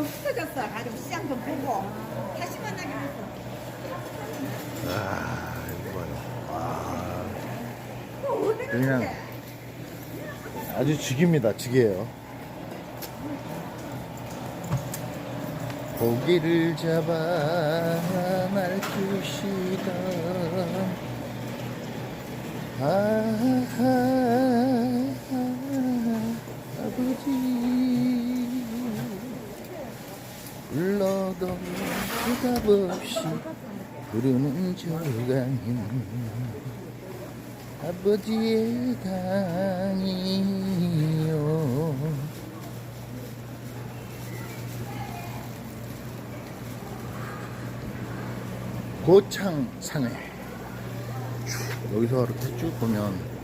지금 흩어졌어. 가지고 시장 좀 보고 다시 만나기로 했어. 아, 이거. 아, 또 어디 그냥? 아주 죽입니다. 죽이에요. 고기를 잡아 날 주시던 아하 아버지 불러도 대답 없이 부르는 조강인 아버지의 강이요 고창상해 여기서 이렇게 쭉 보면